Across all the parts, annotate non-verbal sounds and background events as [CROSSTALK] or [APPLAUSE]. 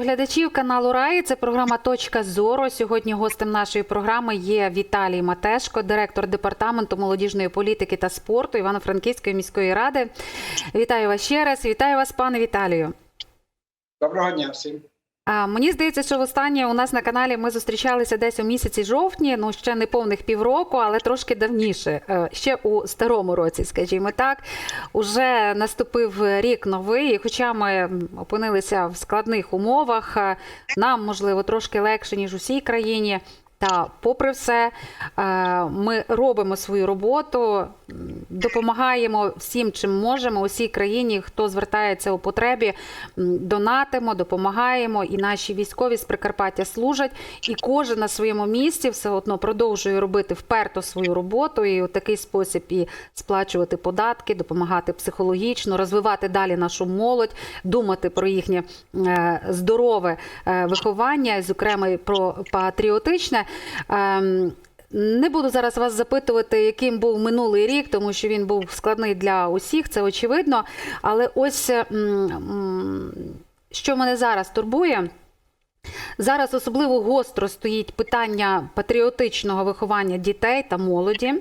Глядачів каналу Раї. Це програма Точка зору. Сьогодні гостем нашої програми є Віталій Матешко, директор департаменту молодіжної політики та спорту Івано-Франківської міської ради. Вітаю вас ще раз. Вітаю вас, пане Віталію. Доброго дня всім. Мені здається, що востаннє у нас на каналі ми зустрічалися десь у місяці жовтні, ну ще не повних півроку, але трошки давніше, е, ще у старому році, скажімо так. Уже наступив рік новий, і хоча ми опинилися в складних умовах, е, нам можливо трошки легше ніж усій країні. Та, попри все, е, ми робимо свою роботу, допомагаємо всім, чим можемо, усій країні, хто звертається у потребі, донатимо, допомагаємо. І наші військові з Прикарпаття служать. І кожен на своєму місці все одно продовжує робити вперто свою роботу і у такий спосіб і сплачувати податки, допомагати психологічно, розвивати далі нашу молодь, думати про їхнє е, здорове е, виховання, зокрема про патріотичне. Ем, Не буду зараз вас запитувати, яким був минулий рік, тому що він був складний для усіх, це очевидно. Але ось м, м, що мене зараз турбує. Зараз особливо гостро стоїть питання патріотичного виховання дітей та молоді.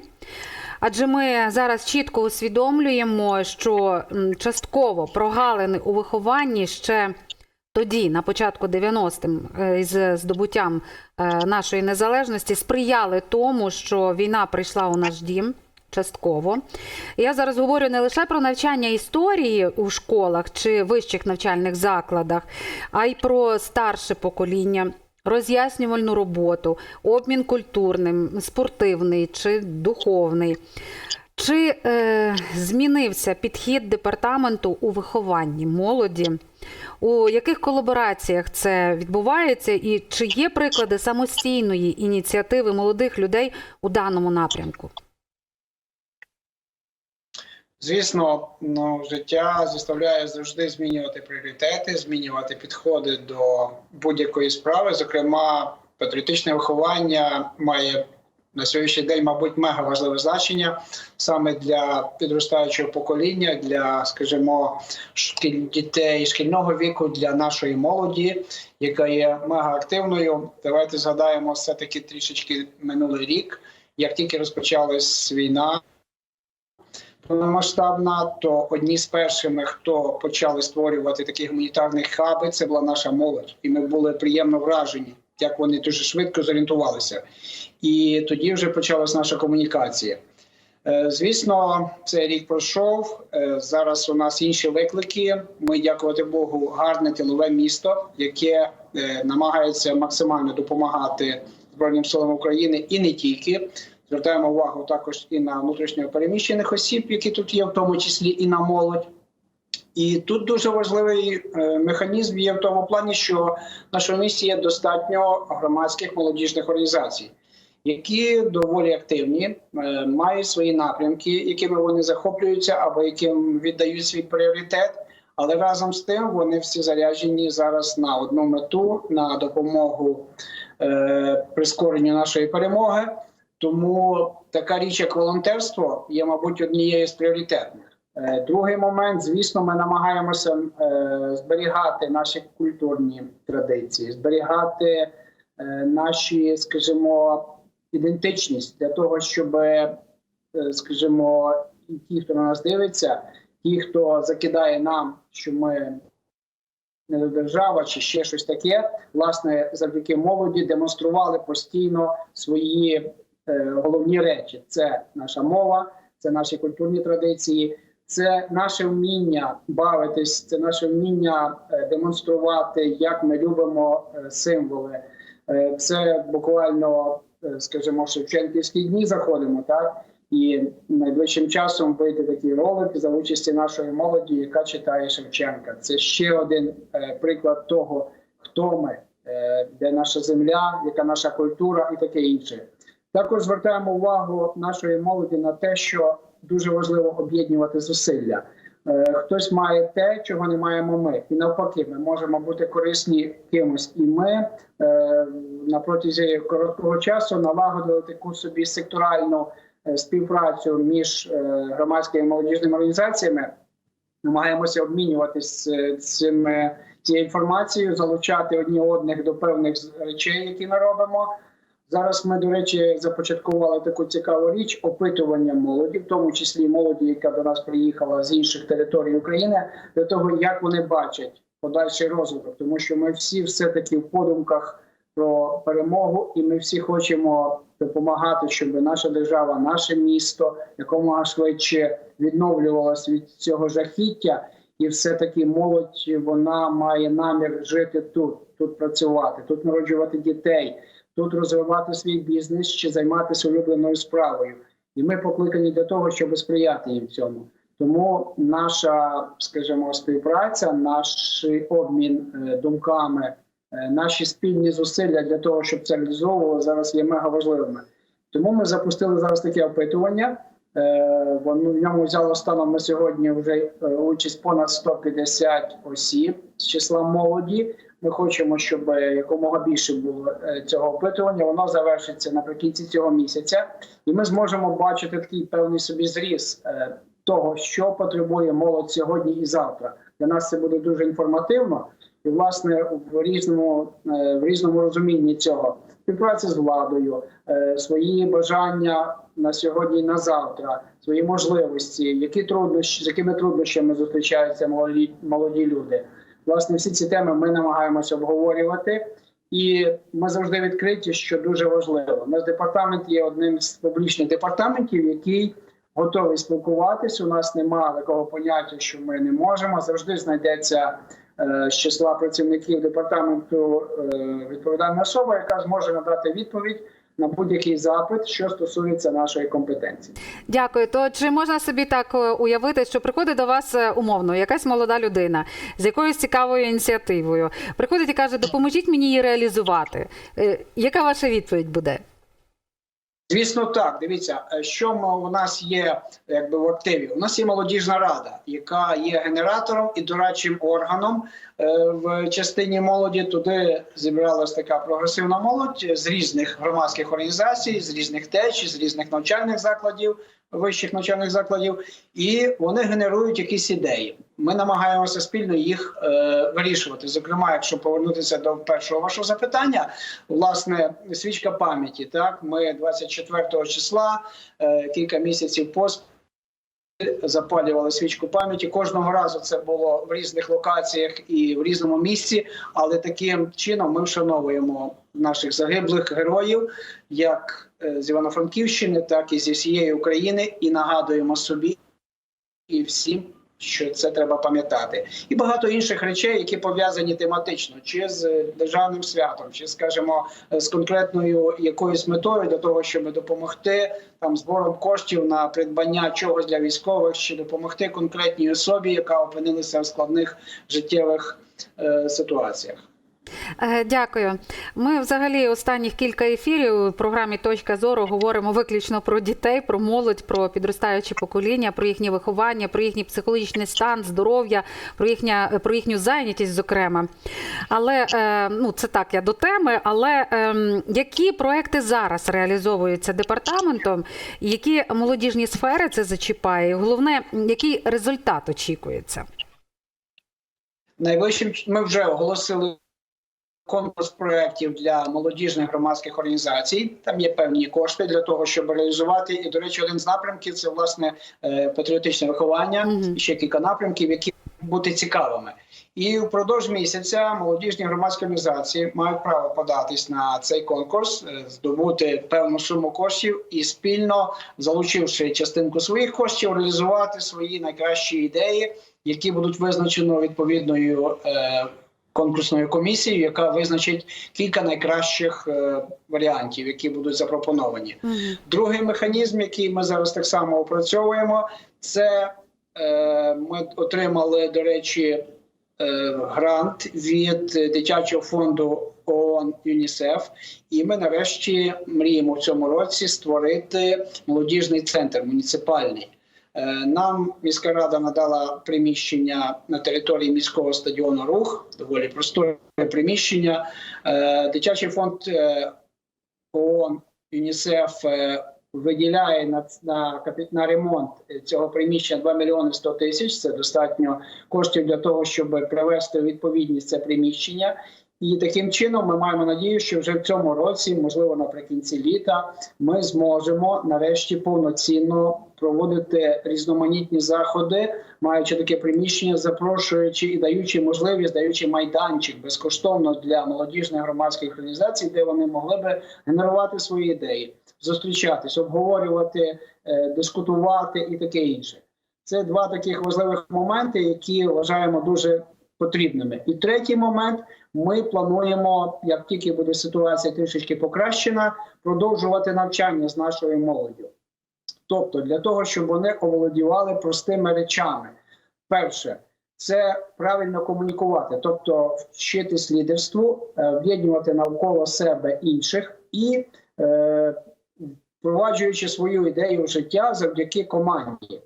Адже ми зараз чітко усвідомлюємо, що частково прогалини у вихованні ще тоді, на початку 90-м, е, з здобуттям е, нашої незалежності, сприяли тому, що війна прийшла у наш дім. Частково я зараз говорю не лише про навчання історії у школах чи вищих навчальних закладах, а й про старше покоління, роз'яснювальну роботу, обмін культурним, спортивний чи духовний. Чи е, змінився підхід департаменту у вихованні молоді? У яких колабораціях це відбувається, і чи є приклади самостійної ініціативи молодих людей у даному напрямку? Звісно, ну, життя заставляє завжди змінювати пріоритети, змінювати підходи до будь-якої справи. Зокрема, патріотичне виховання має на сьогоднішній день, мабуть, мега важливе значення саме для підростаючого покоління, для, скажімо, шкіль дітей шкільного віку, для нашої молоді, яка є мега активною. Давайте згадаємо все таки трішечки минулий рік, як тільки розпочалась війна. Повномасштабна, то одні з першими, хто почали створювати такі гуманітарні хаби, це була наша молодь, і ми були приємно вражені, як вони дуже швидко зорієнтувалися. І тоді вже почалась наша комунікація. Е, Звісно, цей рік пройшов. Е, Зараз у нас інші виклики. Ми, дякувати Богу, гарне тилове місто, яке е, намагається максимально допомагати Збройним силам України і не тільки. Звертаємо увагу також і на внутрішньо переміщених осіб, які тут є, в тому числі і на молодь. І тут дуже важливий е, механізм є в тому плані, що в нашому місті є достатньо громадських молодіжних організацій, які доволі активні, е, мають свої напрямки, якими вони захоплюються або яким віддають свій пріоритет. Але разом з тим вони всі заряджені зараз на одну мету на допомогу е, прискоренню нашої перемоги. Тому така річ, як волонтерство, є, мабуть, однією з пріоритетних. Е, Другий момент, звісно, ми намагаємося е, зберігати наші культурні традиції, зберігати е, наші, скажімо, ідентичність для того, щоб, скажімо, ті, хто на нас дивиться, ті, хто закидає нам, що ми не держава чи ще щось таке, власне, завдяки молоді демонстрували постійно свої головні речі: це наша мова, це наші культурні традиції, це наше вміння бавитись, це наше вміння е, демонструвати, як ми любимо е, символи. Е, Це буквально, скажімо, Шевченківські дні заходимо, так і найближчим часом вийде такий ролик за участі нашої молоді, яка читає Шевченка. Це ще один приклад того, хто ми, де наша земля, яка наша культура і таке інше. Також звертаємо увагу нашої молоді на те, що дуже важливо об'єднувати зусилля. Е, Хтось має те, чого не маємо ми, і навпаки, ми можемо бути корисні кимось, і ми е, на протязі короткого часу налагодили таку собі секторальну е, співпрацю між громадськими молодіжними організаціями. Намагаємося обмінюватися цими цією інформацією, залучати одні одних до певних речей, які ми робимо. Зараз ми, до речі, започаткували таку цікаву річ опитування молоді, в тому числі молоді, яка до нас приїхала з інших територій України, для того, як вони бачать подальший розвиток, тому що ми всі все таки в подумках про перемогу, і ми всі хочемо допомагати, щоб наша держава, наше місто якомога швидше відновлювалося від цього жахіття, і все таки молодь вона має намір жити тут, тут працювати, тут народжувати дітей, тут розвивати свій бізнес чи займатися улюбленою справою. І ми покликані для того, щоб сприяти їм цьому. Тому наша, скажімо, співпраця, наш обмін е, думками, е, наші спільні зусилля для того, щоб це реалізовувало, зараз є мега важливими. Тому ми запустили зараз таке опитування. Е, Воно в ньому взяло станом на сьогодні вже участь понад 150 осіб з числа молоді. Ми хочемо, щоб е, якомога більше було е, цього опитування. Воно завершиться наприкінці цього місяця, і ми зможемо бачити такий певний собі зріз е, того, що потребує молодь сьогодні і завтра. Для нас це буде дуже інформативно, і власне в різному в різному розумінні цього співпраця з владою, свої бажання на сьогодні і на завтра, свої можливості, які труднощі, з якими труднощами зустрічаються молоді, молоді люди. Власне, всі ці теми ми намагаємося обговорювати, і ми завжди відкриті, що дуже важливо. Наш департамент є одним з публічних департаментів, який готовий спілкуватись. У нас немає такого поняття, що ми не можемо. Завжди знайдеться е, з числа працівників департаменту е, відповідальна особа, яка зможе надати відповідь на будь-який запит, що стосується нашої компетенції. Дякую. То чи можна собі так е, уявити, що приходить до вас е, умовно якась молода людина з якоюсь цікавою ініціативою, приходить і каже, допоможіть мені її реалізувати. Е, Яка ваша відповідь буде? Звісно, так. Дивіться, е, що у нас є якби в активі. У нас є молодіжна рада, яка є генератором і дорадчим органом е, в частині молоді. Туди зібралась така прогресивна молодь з різних громадських організацій, з різних теч, з різних навчальних закладів, вищих навчальних закладів, і вони генерують якісь ідеї. Ми намагаємося спільно їх е, вирішувати. Зокрема, якщо повернутися до першого вашого запитання, власне, свічка пам'яті. Так, ми 24 числа е, кілька місяців поспіль запалювали свічку пам'яті. Кожного разу це було в різних локаціях і в різному місці, але таким чином ми вшановуємо наших загиблих героїв, як е, з Івано-Франківщини, так і зі всієї України, і нагадуємо собі і всім. Що це треба пам'ятати, і багато інших речей, які пов'язані тематично, чи з е, державним святом, чи скажімо, е, з конкретною якоюсь метою для того, щоб допомогти там збором коштів на придбання чогось для військових, чи допомогти конкретній особі, яка опинилася в складних життєвих е, ситуаціях. Е, Дякую. Ми взагалі останніх кілька ефірів у програмі Точка зору говоримо виключно про дітей, про молодь, про підростаюче покоління, про їхнє виховання, про їхній психологічний стан, здоров'я, про їхня про їхню зайнятість, зокрема. Але е, ну це так, я до теми. Але ем, які проекти зараз реалізовуються департаментом, які молодіжні сфери це зачіпає? Головне, який результат очікується? Найвищим ми вже оголосили конкурс проєктів для молодіжних громадських організацій. Там є певні кошти для того, щоб реалізувати. І, до речі, один з напрямків це власне е, патріотичне виховання. Мгм. І ще кілька напрямків, які бути цікавими. І впродовж місяця молодіжні громадські організації мають право податись на цей конкурс, е, здобути певну суму коштів і спільно залучивши частинку своїх коштів, реалізувати свої найкращі ідеї, які будуть визначено відповідною. Е, конкурсною комісією, яка визначить кілька найкращих е, варіантів, які будуть запропоновані. Другий механізм, який ми зараз так само опрацьовуємо, це е, ми отримали, до речі, е, грант від дитячого фонду ООН ЮНІСЕФ, і ми нарешті мріємо в цьому році створити молодіжний центр муніципальний. Е, Нам міська рада надала приміщення на території міського стадіону Рух, доволі просторе приміщення. Е, Дитячий фонд е, ООН ЮНІСЕФ виділяє на, на, на ремонт цього приміщення 2 мільйони 100 тисяч. Це достатньо коштів для того, щоб привести у відповідність це приміщення. І таким чином ми маємо надію, що вже в цьому році, можливо, наприкінці літа, ми зможемо нарешті повноцінно проводити різноманітні заходи, маючи таке приміщення, запрошуючи і даючи можливість, даючи майданчик безкоштовно для молодіжних громадських організацій, де вони могли би генерувати свої ідеї, зустрічатись, обговорювати, е, дискутувати і таке інше. Це два таких важливих моменти, які вважаємо дуже потрібними. І третій момент ми плануємо, як тільки буде ситуація трішечки покращена, продовжувати навчання з нашою молоддю. Тобто, для того, щоб вони оволодівали простими речами. Перше, це правильно комунікувати, тобто вчитись лідерству, е, об'єднувати навколо себе інших і е, впроваджуючи свою ідею в життя завдяки команді.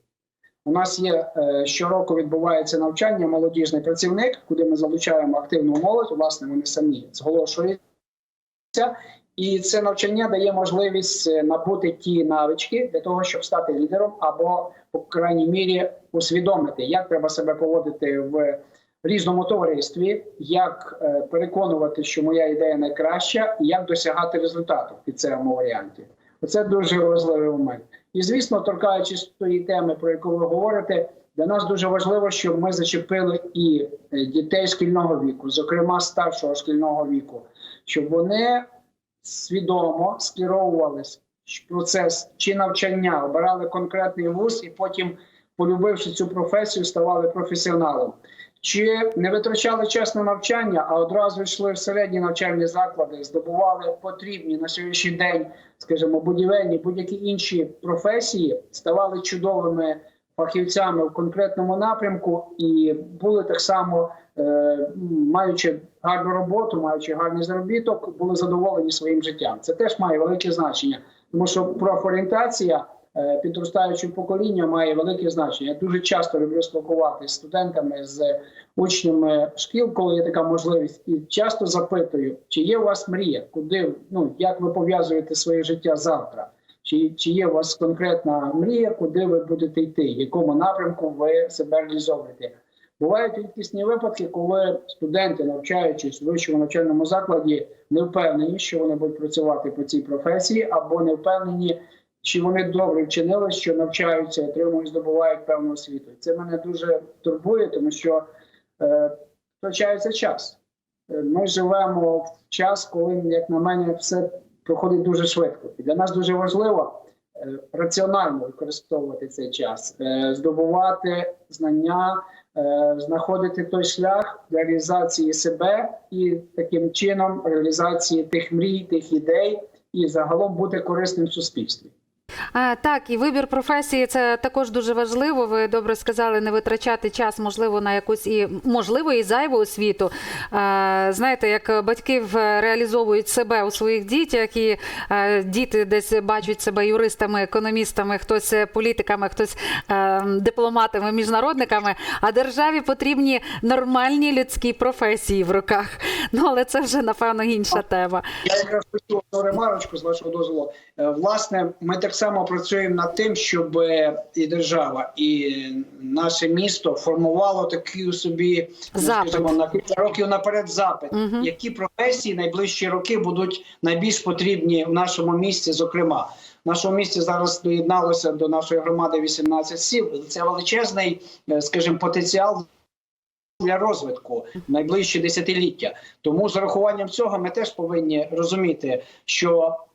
У нас є е, щороку відбувається навчання молодіжний працівник, куди ми залучаємо активну молодь. Власне, вони самі зголошуються, і це навчання дає можливість е, набути ті навички для того, щоб стати лідером, або по крайній мірі усвідомити, як треба себе поводити в різному товаристві, як е, переконувати, що моя ідея найкраща, і як досягати результату в цьому варіанті. Оце дуже важливий момент. І звісно, торкаючись тої теми, про яку ви говорите, для нас дуже важливо, щоб ми зачепили і е, дітей шкільного віку, зокрема старшого шкільного віку, щоб вони свідомо скеровувались процес чи навчання, обирали конкретний вуз і потім, полюбивши цю професію, ставали професіоналом. Чи не витрачали час на навчання, а одразу йшли в середні навчальні заклади, здобували потрібні на сьогоднішній день, скажімо, будівельні будь-які інші професії, ставали чудовими фахівцями в конкретному напрямку і були так само, е, маючи гарну роботу, маючи гарний заробіток, були задоволені своїм життям. Це теж має велике значення, тому що профорієнтація підростаючого покоління має велике значення. Я дуже часто люблю спілкуватися з студентами, з учнями шкіл, коли є така можливість, і часто запитую, чи є у вас мрія, куди ну як ви пов'язуєте своє життя завтра. Чи, чи є у вас конкретна мрія, куди ви будете йти, в якому напрямку ви себе реалізовуєте? Бувають рідкісні випадки, коли студенти, навчаючись в вищому навчальному закладі, не впевнені, що вони будуть працювати по цій професії, або не впевнені, чи вони добре вчинили, що навчаються, отримують, здобувають певну освіту. Це мене дуже турбує, тому що е, втрачається час. Е, Ми живемо в час, коли, як на мене, все проходить дуже швидко. І для нас дуже важливо е, раціонально використовувати цей час, е, здобувати знання, е, знаходити той шлях для реалізації себе і таким чином реалізації тих мрій, тих ідей, і загалом бути корисним суспільстві. А, так, і вибір професії це також дуже важливо. Ви добре сказали, не витрачати час, можливо, на якусь і можливо і зайву освіту. А, знаєте, як батьки в- реалізовують себе у своїх дітях, і е, діти десь бачать себе юристами, економістами, хтось політиками, хтось е, дипломатами, міжнародниками. А державі потрібні нормальні людські професії в руках. Ну але це вже напевно інша тема. Я якраз хотів одну ремарочку з вашого дозволу. Е, Власне, ми так само працюємо над тим, щоб е, і держава, і наше місто формувало такі собі ну, Запит. скажімо, на кілька років наперед запит, Мгм. які професії найближчі роки будуть найбільш потрібні в нашому місті. Зокрема, в нашому місті зараз доєдналося до нашої громади 18 сіл. Це величезний, е, скажімо, потенціал для розвитку найближчі десятиліття. Тому з урахуванням цього ми теж повинні розуміти, що е,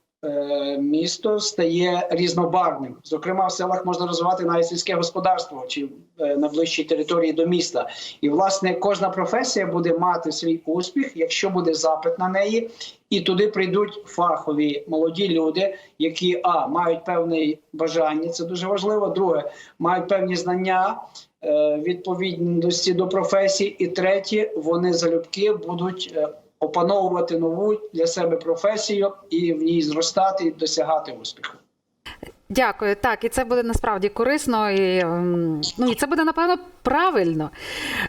місто стає різнобарвним. Зокрема, в селах можна розвивати навіть сільське господарство чи е, на ближчій території до міста. І власне кожна професія буде мати свій успіх, якщо буде запит на неї, і туди прийдуть фахові молоді люди, які а мають певне бажання, це дуже важливо. Друге, мають певні знання е, відповідності до професії, і третє, вони залюбки будуть е, опановувати нову для себе професію і в ній зростати і досягати успіху. Дякую. Так, і це буде насправді корисно, і, ем, ну, і це буде, напевно, правильно.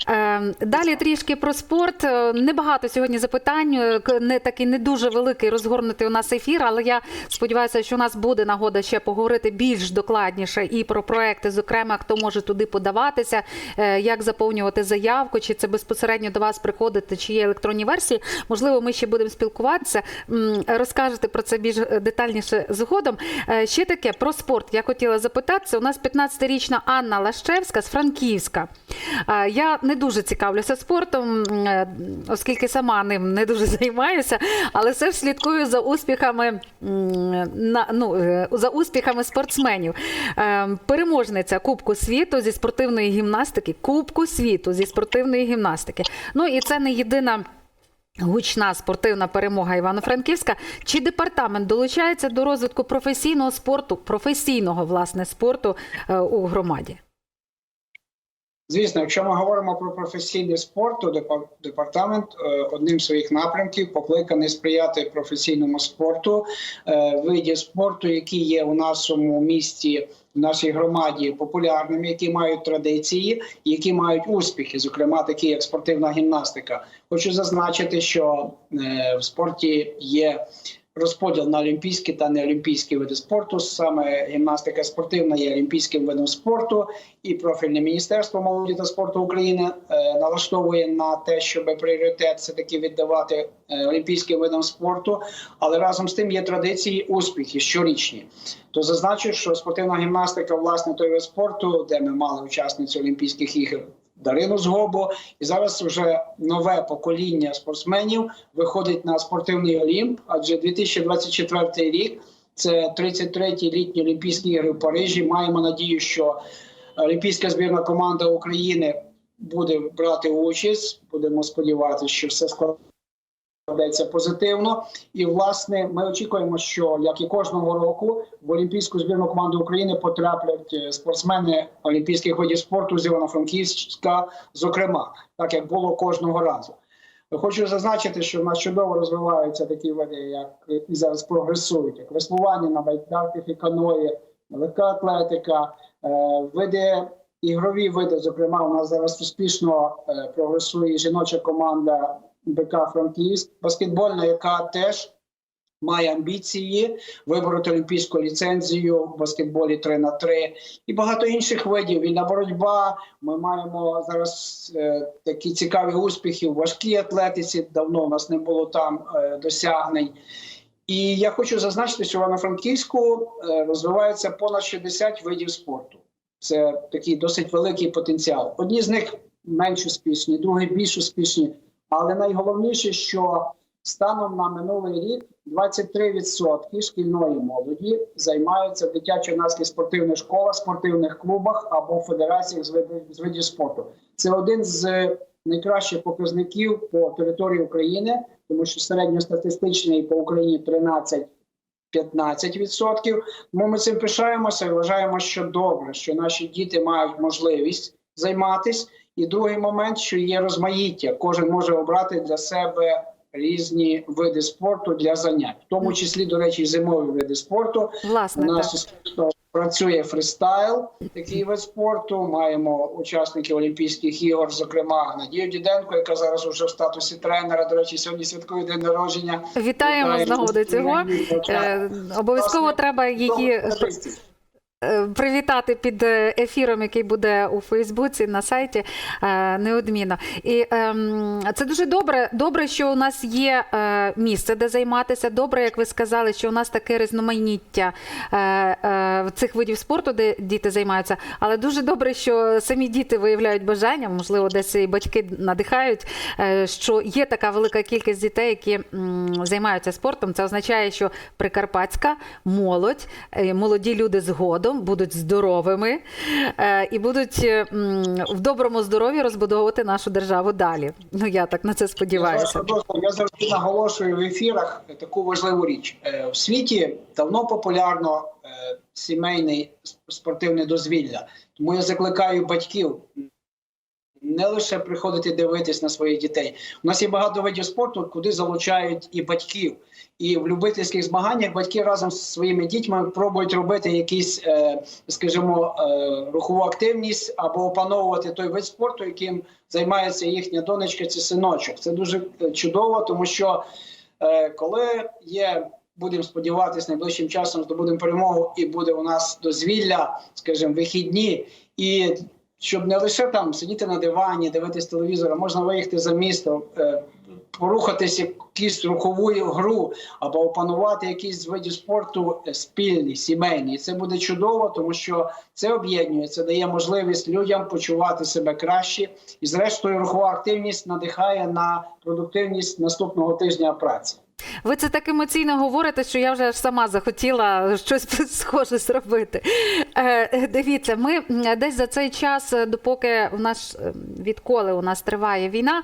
Ем, Далі трішки про спорт. Е, Небагато сьогодні запитань, е, не такий не дуже великий розгорнутий у нас ефір, але я сподіваюся, що у нас буде нагода ще поговорити більш докладніше і про проекти, зокрема, хто може туди подаватися, е, як заповнювати заявку, чи це безпосередньо до вас приходити, чи є електронні версії. Можливо, ми ще будемо спілкуватися. Розкажете про це більш детальніше згодом. Ще таке про спорт. Я хотіла запитатися. У нас 15-річна Анна Лащевська з Франківська. Я не дуже цікавлюся спортом, е, оскільки сама ним не дуже [LAUGHS] займаюся, але все ж слідкую за успіхами ну е, за успіхами спортсменів. Е, Переможниця Кубку світу зі спортивної гімнастики. Кубку світу зі спортивної гімнастики. Ну і це не єдина. Гучна спортивна перемога Івано-Франківська. Чи департамент долучається до розвитку професійного спорту, професійного власне спорту е, у громаді? Звісно, якщо ми говоримо про професійний спорт, то департамент е, одним з своїх напрямків покликаний сприяти професійному спорту, е, видів спорту, які є у нашому місті, в нашій громаді популярними, які мають традиції, які мають успіхи, зокрема такі як спортивна гімнастика. Хочу зазначити, що е, в спорті є розподіл на олімпійські та неолімпійські види спорту. Саме гімнастика спортивна є олімпійським видом спорту, і профільне міністерство молоді та спорту України е, налаштовує на те, щоб пріоритет все таки віддавати е, олімпійським видам спорту. Але разом з тим є традиції успіхи щорічні. То зазначу, що спортивна гімнастика, власне, той вид спорту, де ми мали учасницю Олімпійських ігор. Дарину Згобу, і зараз вже нове покоління спортсменів виходить на спортивний олімп, адже 2024 рік це 33-ті літні Олімпійські ігри в Парижі. Маємо надію, що Олімпійська збірна команда України буде брати участь. Будемо сподіватися, що все складеться позитивно. І власне ми очікуємо, що як і кожного року в Олімпійську збірну команду України потраплять е, спортсмени олімпійських видів спорту з Івано-Франківська, зокрема, так як було кожного разу. Хочу зазначити, що в нас чудово розвиваються такі види, як і зараз прогресують, як веслування на байдарках і каної, легка атлетика, е, види ігрові види. Зокрема, у нас зараз успішно е, прогресує жіноча команда БК Франківськ, баскетбольна, яка теж має амбіції вибороти олімпійську ліцензію в баскетболі 3 на 3 і багато інших видів. Вільна боротьба. Ми маємо зараз е, такі цікаві успіхи в важкій атлетиці. Давно у нас не було там е, досягнень. І я хочу зазначити, що в Івано-Франківську е, розвивається понад 60 видів спорту. Це такий досить великий потенціал. Одні з них менш успішні, другі більш успішні. Але найголовніше, що станом на минулий рік 23% шкільної молоді займаються в дитячо-юнацьких спортивних школах, спортивних клубах або федераціях з видів, спорту. Це один з найкращих показників по території України, тому що середньостатистичний по Україні 13 15%. Тому ми цим пишаємося і вважаємо, що добре, що наші діти мають можливість займатися. І другий момент, що є розмаїття, кожен може обрати для себе різні види спорту для занять, в тому числі, до речі, зимові види спорту. Власне, так. нас успішно працює фристайл, такий вид спорту. Маємо учасників Олімпійських ігор, зокрема Надію Діденко, яка зараз уже в статусі тренера. До речі, сьогодні святкує день народження. Вітаємо з нагоди цього. Е, Обов'язково треба її привітати під е, ефіром, який буде у Фейсбуці на сайті е, неодмінно. І ем, це дуже добре. Добре, що у нас є е, місце, де займатися. Добре, як ви сказали, що у нас таке різноманіття е, е, цих видів спорту, де діти займаються. Але дуже добре, що самі діти виявляють бажання, можливо, десь і батьки надихають, е, що є така велика кількість дітей, які м, займаються спортом. Це означає, що прикарпатська молодь, е, молоді люди згодом будуть здоровими е, і будуть в доброму здоров'ї розбудовувати нашу державу далі. Ну я так на це сподіваюся. Я, я завжди наголошую в ефірах таку важливу річ. Е, В світі давно популярно е, сімейне спортивне дозвілля. Тому я закликаю батьків Не лише приходити дивитись на своїх дітей. У нас є багато видів спорту, куди залучають і батьків. І в любительських змаганнях батьки разом з своїми дітьми пробують робити якісь, е, скажімо, е, рухову активність або опановувати той вид спорту, яким займається їхня донечка чи синочок. Це дуже е, чудово, тому що коли є, будемо сподіватися, найближчим часом здобудемо перемогу, і буде у нас дозвілля, скажімо, вихідні, і щоб не лише там сидіти на дивані, дивитись телевізор, можна виїхати за місто, е, якісь рухову гру або опанувати якісь з видів спорту е, спільні, сімейні. І це буде чудово, тому що це об'єднує, це дає можливість людям почувати себе краще. І, зрештою, рухова активність надихає на продуктивність наступного тижня праці. Ви це так емоційно говорите, що я вже аж сама захотіла щось [LAUGHS] схоже зробити. Е, дивіться, ми десь за цей час, е, допоки у нас е, відколи у нас триває війна,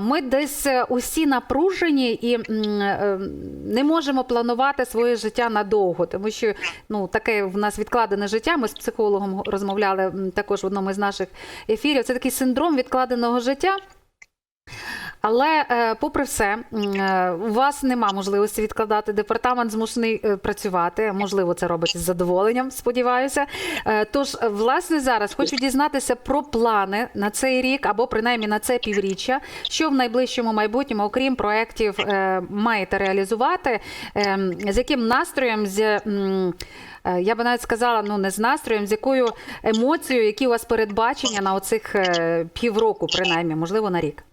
ми десь е, усі напружені і не можемо планувати своє життя надовго, тому що ну таке в нас відкладене життя. Ми з психологом розмовляли також в одному із наших ефірів. Це такий синдром відкладеного життя. Але е, попри все, е, у вас нема можливості відкладати. Департамент змушений е, працювати. Можливо, це робить з задоволенням. Сподіваюся. Тож, власне, зараз хочу дізнатися про плани на цей рік або принаймні на це півріччя, що в найближчому майбутньому, окрім проєктів, маєте реалізувати, з яким настроєм з. Я би навіть сказала, ну не з настроєм, з якою емоцією, які у вас передбачення на оцих півроку, принаймні, можливо, на рік.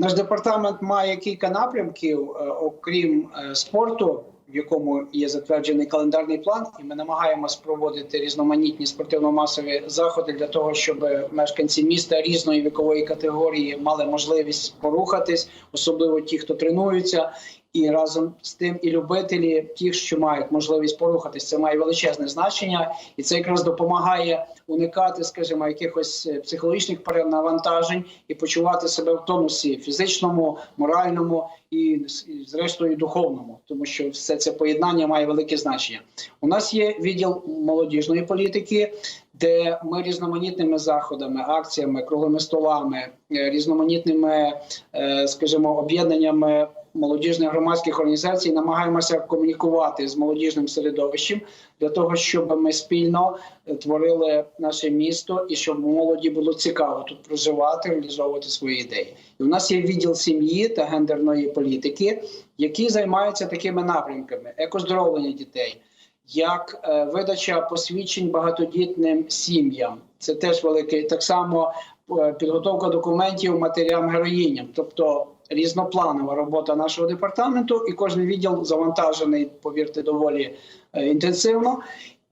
Наш департамент має кілька напрямків, е, окрім е, спорту, в якому є затверджений календарний план, і ми намагаємось проводити різноманітні спортивно-масові заходи для того, щоб мешканці міста різної вікової категорії мали можливість порухатись, особливо ті, хто тренуються. І разом з тим і любителі, ті, що мають можливість порухатись, це має величезне значення, і це якраз допомагає уникати, скажімо, якихось е, психологічних перенавантажень і почувати себе в тонусі фізичному, моральному і, зрештою духовному, тому що все це поєднання має велике значення. У нас є відділ молодіжної політики, де ми різноманітними заходами, акціями, круглими столами, е, різноманітними, е, скажімо, об'єднаннями молодіжних громадських організацій намагаємося комунікувати з молодіжним середовищем для того, щоб ми спільно е, творили наше місто і щоб молоді було цікаво тут проживати, реалізовувати свої ідеї. І у нас є відділ сім'ї та гендерної політики, які займаються такими напрямками: екоздоровлення дітей. Як е, видача посвідчень багатодітним сім'ям, це теж великий так само е, підготовка документів матерям героїням, тобто різнопланова робота нашого департаменту, і кожен відділ завантажений, повірте, доволі е, інтенсивно.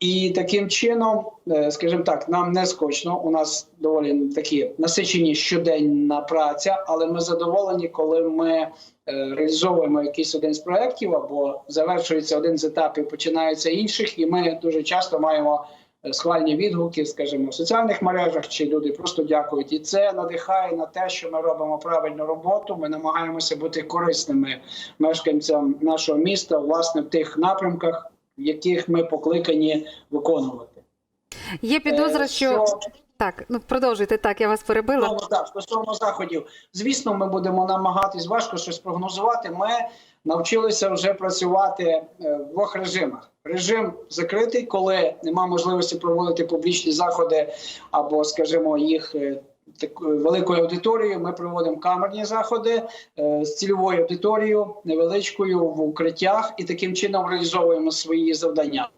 І таким чином, е, скажімо так, нам не скучно. У нас доволі такі насичені щоденна праця, але ми задоволені, коли ми е, реалізовуємо якийсь один з проєктів або завершується один з етапів, починається інших, і ми дуже часто маємо схвальні відгуки, скажімо, в соціальних мережах, чи люди просто дякують. І це надихає на те, що ми робимо правильну роботу. Ми намагаємося бути корисними мешканцям нашого міста, власне, в тих напрямках, в яких ми покликані виконувати. Є підозра, Е, що так, ну продовжуйте так, я вас перебила. Стосовно, так, стосовно заходів, звісно, ми будемо намагатись важко щось прогнозувати. Ми навчилися вже працювати е, в двох режимах: режим закритий, коли нема можливості проводити публічні заходи, або, скажімо, їх. е, великою аудиторією ми проводимо камерні заходи е, з цільовою аудиторією, невеличкою в укриттях, і таким чином реалізовуємо свої завдання.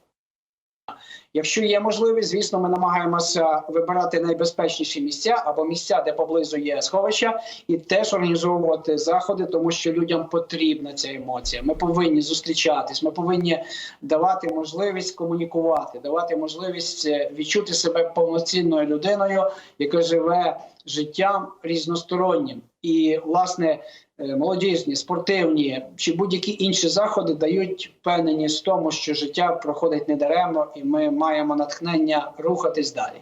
Якщо є можливість, звісно, ми намагаємося вибирати найбезпечніші місця або місця, де поблизу є сховища, і теж організовувати заходи, тому що людям потрібна ця емоція. Ми повинні зустрічатись, ми повинні давати можливість комунікувати, давати можливість е, відчути себе повноцінною людиною, яка живе життям різностороннім. І власне е, молодіжні, спортивні чи будь-які інші заходи дають впевненість в тому, що життя проходить недаремно, і ми маємо натхнення рухатись далі.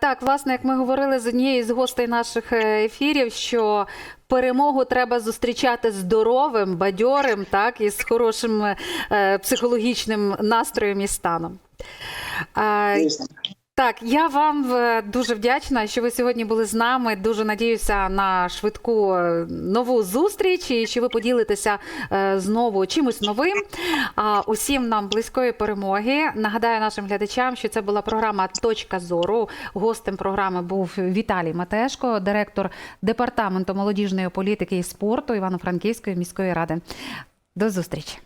Так, власне, як ми говорили з однією з гостей наших е, ефірів, що перемогу треба зустрічати здоровим, бадьорим, так, і з хорошим е, психологічним настроєм і станом. Звісно. Так, я вам е, дуже вдячна, що ви сьогодні були з нами. Дуже надіюся на швидку е, нову зустріч і що ви поділитеся е, знову чимось новим. Усім нам близької перемоги. Нагадаю нашим глядачам, що це була програма Точка зору. Гостем програми був Віталій Матешко, директор департаменту молодіжної політики і спорту Івано-Франківської міської ради. До зустрічі.